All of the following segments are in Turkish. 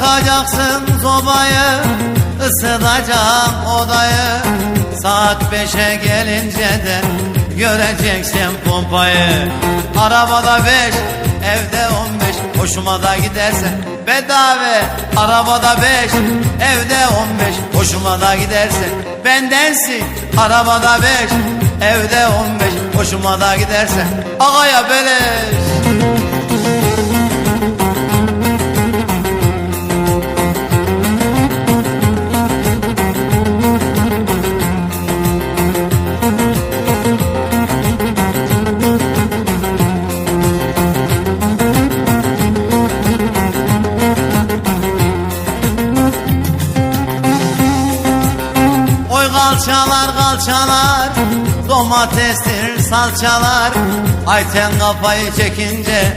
Yakacaksın sobayı ısıtacağım odayı. Saat beşe gelince de göreceksin pompayı. Arabada beş evde on beş hoşuma da giderse Bedava. Arabada beş evde on beş hoşuma da giderse Bendensin. Arabada beş evde on beş hoşuma da giderse Ağaya beleş kalçalar kalçalar Domatestir salçalar. Ayten kafayı çekince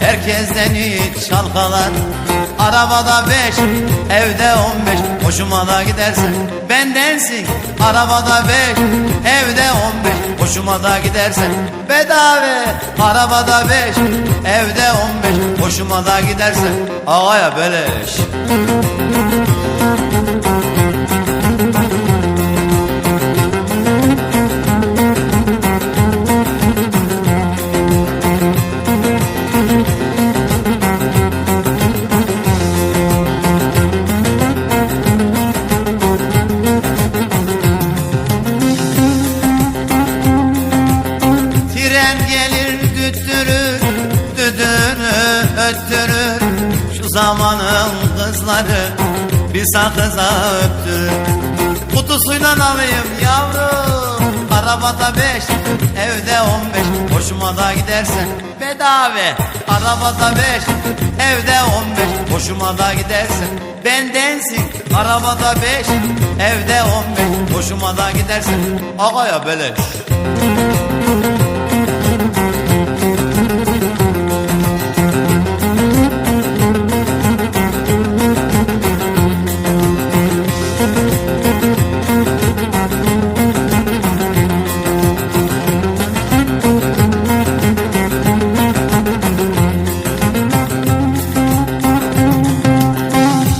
Herkesten hiç çalkalar. Arabada beş Evde on beş Hoşuma da gidersen Bendensin. Arabada beş Evde on beş Hoşuma da gidersen Bedava. Arabada beş Evde on beş Hoşuma da gidersen. Ağaya beleş Tren gelir düttürür, düdüğünü öttürür. Şu zamanın kızları bir sakıza öptürür. Kutusuyla alayım yavrum Arabada beş, evde on beş. Hoşuma da gidersen bedava Arabada beş, evde on beş. Hoşuma da gidersen bendensin Arabada beş, evde on beş. Hoşuma da gidersen Ağaya beleş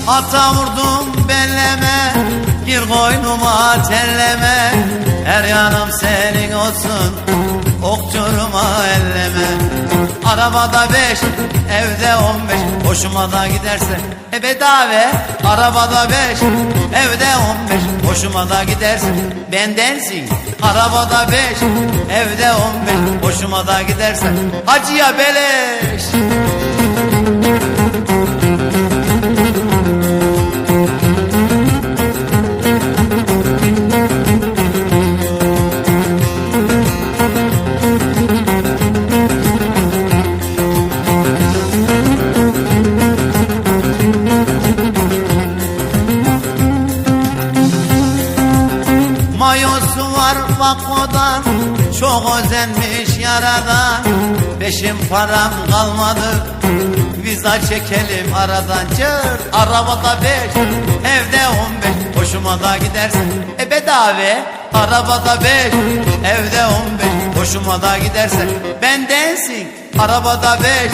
Ata vurdum belleme Gir koynuma telleme. Her yanım senin olsun Okçuruma elleme. Arabada beş Evde on beş Hoşuma da giderse. E bedava Arabada beş Evde on beş Hoşuma da giderse. Bendensin Arabada beş Evde on beş Hoşuma da giderse. Hacıya beleş Vakodan Çok özenmiş yaradan Peşim param kalmadı Viza çekelim aradan. Çır arabada beş Evde on beş. Hoşuma da gidersin. E bedava Arabada beş Evde on beş. Hoşuma da gidersen Bendensin Arabada beş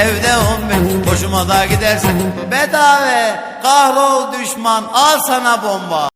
Evde on beş. Hoşuma da gidersen Bedava Kahrol düşman Al sana bomba